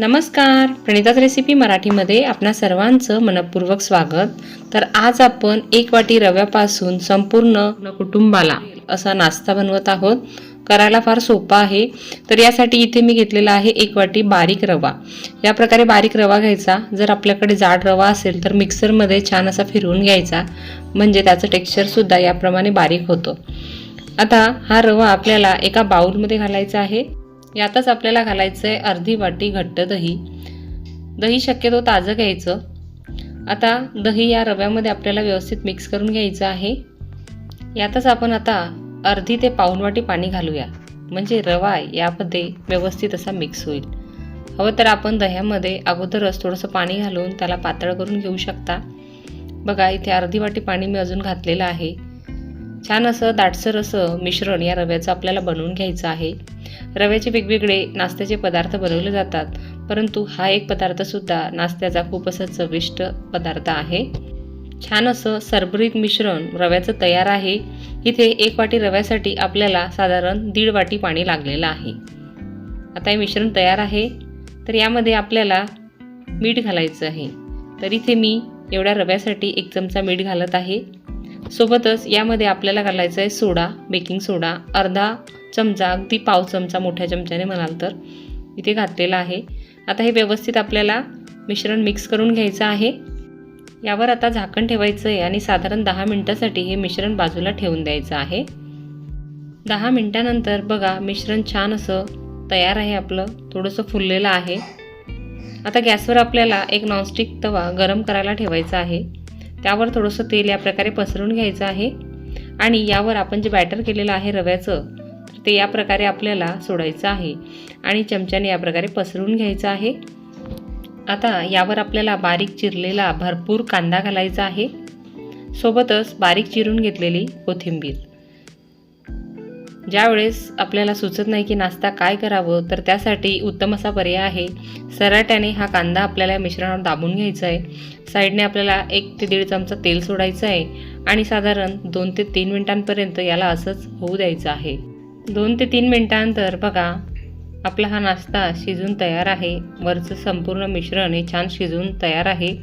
नमस्कार. प्रणिताच रेसिपी मराठीमध्ये आपणा सर्वांचं मनपूर्वक स्वागत. तर आज आपण एक वाटी रव्यापासून संपूर्ण कुटुंबाला असा नाश्ता बनवत आहोत. करायला फार सोपा आहे. तर यासाठी इथे मी घेतलेला आहे एक वाटी बारीक रवा. या प्रकारे बारीक रवा घ्यायचा. जर आपल्याकडे जाड रवा असेल तर मिक्सरमध्ये छान असा फिरवून घ्यायचा. म्हणजे त्याचं टेक्स्चरसुद्धा याप्रमाणे बारीक होतं. आता हा रवा आपल्याला एका बाऊलमध्ये घालायचा आहे. यातच आपल्याला घालायचं आहे अर्धी वाटी घट्ट दही. दही शक्यतो ताजं घ्यायचं. आता दही या रव्यामध्ये आपल्याला व्यवस्थित मिक्स करून घ्यायचं आहे. यातच आपण आता अर्धी ते पाऊण वाटी पाणी घालूया. म्हणजे रवा यामध्ये व्यवस्थित असा मिक्स होईल. हवं तर आपण दह्यामध्ये अगोदरच थोडंसं पाणी घालून त्याला पातळ करून घेऊ शकता. बघा इथे अर्धी वाटी पाणी मी अजून घातलेलं आहे. छान असं दाटसर असं मिश्रण या रव्याचं आपल्याला बनवून घ्यायचं आहे. रव्याचे वेगवेगळे नाश्त्याचे पदार्थ बनवले जातात. परंतु हा एक पदार्थसुद्धा नाश्त्याचा खूप असा चविष्ट पदार्थ आहे. छान असं सरभरीत मिश्रण रव्याचं तयार आहे. इथे एक वाटी रव्यासाठी आपल्याला साधारण दीड वाटी पाणी लागलेलं आहे. आता हे मिश्रण तयार आहे. तर यामध्ये आपल्याला मीठ घालायचं आहे. तर इथे मी एवढ्या रव्यासाठी एक चमचा मीठ घालत आहे. सोबतच यामध्ये आपल्याला घालायचं आहे सोडा बेकिंग सोडा अर्धा चमचा अगदी पाव चमचा मोठ्या चमच्याने म्हणाल तर. इथे घातलेला आहे. आता हे व्यवस्थित आपल्याला मिश्रण मिक्स करून घ्यायचं आहे. यावर आता झाकण ठेवायचं आहे आणि साधारण दहा मिनटासाठी हे मिश्रण बाजूला ठेवून द्यायचं आहे. दहा मिनटानंतर बघा मिश्रण छान असं तयार आहे आपलं. थोडंसं फुललेलं आहे. आता गॅसवर आपल्याला एक नॉनस्टिक तवा गरम करायला ठेवायचा आहे. त्यावर थोडंसं तेल या प्रकारे पसरून घ्यायचं आहे. आणि यावर आपण जे बॅटर केलेलं आहे रव्याचं ते या प्रकारे आपल्याला सोडायचं आहे. आणि चमच्याने या प्रकारे पसरून घ्यायचं आहे. आता यावर आपल्याला बारीक चिरलेला भरपूर कांदा घालायचा आहे. सोबतच बारीक चिरून घेतलेली कोथिंबीर. ज्यावेळेस आपल्याला सुचत नाही की नाश्ता काय करावं तर त्यासाठी उत्तम असा पर्याय आहे. सराट्याने हा कांदा आपल्याला मिश्रणावर दाबून घ्यायचा आहे. साईडने आपल्याला एक ते दीड चमचा तेल सोडायचं आहे. आणि साधारण दोन ते तीन मिनिटांपर्यंत याला असंच होऊ द्यायचं आहे. दोन ते तीन मिनटानंतर बघा आपला हा नाश्ता शिजून तयार आहे. वरचं संपूर्ण मिश्रण हे छान शिजून तयार आहे.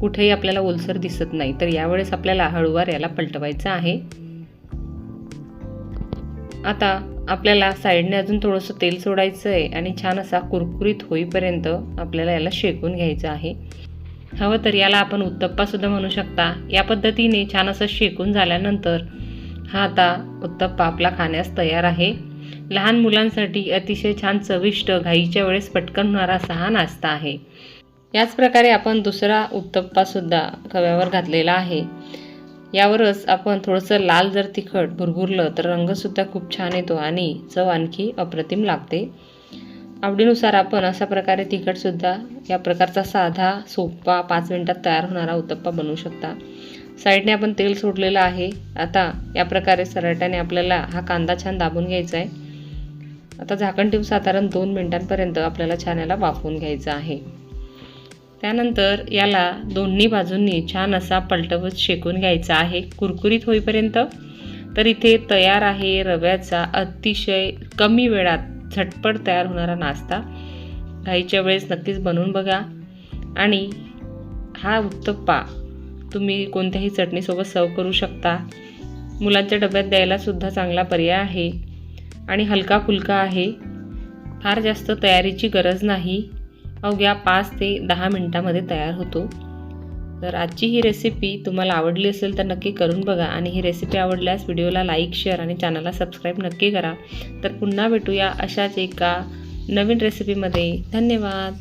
कुठेही आपल्याला ओलसर दिसत नाही. तर यावेळेस आपल्याला हळूवार याला पलटवायचं आहे. आता आपल्याला साईडने अजून थोडंसं तेल सोडायचं आहे आणि छान असा कुरकुरीत होईपर्यंत आपल्याला याला शेकून घ्यायचं आहे. हवं तर याला आपण उत्तप्पासुद्धा म्हणू शकता. या पद्धतीने छान असं शेकून झाल्यानंतर हा आता उत्तप्पा आपला खाण्यास तयार आहे. लहान मुलांसाठी अतिशय छान चविष्ट घाईच्या वेळेस पटकन होणारा असा हा नाश्ता आहे. याच प्रकारे आपण दुसरा उत्तप्पासुद्धा खव्यावर घातलेला आहे. यावरच आपण थोडंसं लाल जर तिखट भुरभुरलं तर रंगसुद्धा खूप छान येतो आणि चव आणखी अप्रतिम लागते. आवडीनुसार आपण अशा प्रकारे तिखटसुद्धा या प्रकारचा साधा सोपा पाच मिनटात तयार होणारा उत्तप्पा बनवू शकता. साईडने आपण तेल सोडलेलं आहे. आता या प्रकारे सराट्याने आपल्याला हा कांदा छान दाबून घ्यायचा आहे. आता झाकण ठेवून साधारण दोन मिनटांपर्यंत आपल्याला छान याला वाफवून घ्यायचं आहे. त्यानंतर याला दोन्ही बाजूंनी छान असा पलटवत शेकून घ्यायचा आहे. कुरकुरीत होईपर्यंत तर इथे तयार आहे रव्याचा अतिशय कमी वेळात झटपट तयार होणारा नाश्ता. घाईच्या वेळेस नक्कीच बनवून बघा. आणि हा उत्तप्पा तुम्ही कोणत्याही चटणीसोबत सर्व करू शकता. मुलांच्या डब्यात द्यायलासुद्धा चांगला पर्याय आहे. आणि हलका फुलका आहे. फार जास्त तयारीची गरज नाही. अवघ्या पाच ते दहा मिनटामध्ये तयार होतो. तर आजची ही रेसिपी तुम्हाला आवडली असेल तर नक्की करून बघा. आणि ही रेसिपी आवडल्यास व्हिडिओला लाईक शेअर आणि चॅनलला सबस्क्राईब नक्की करा. तर पुन्हा भेटूया अशाच एका नवीन रेसिपीमध्ये धन्यवाद!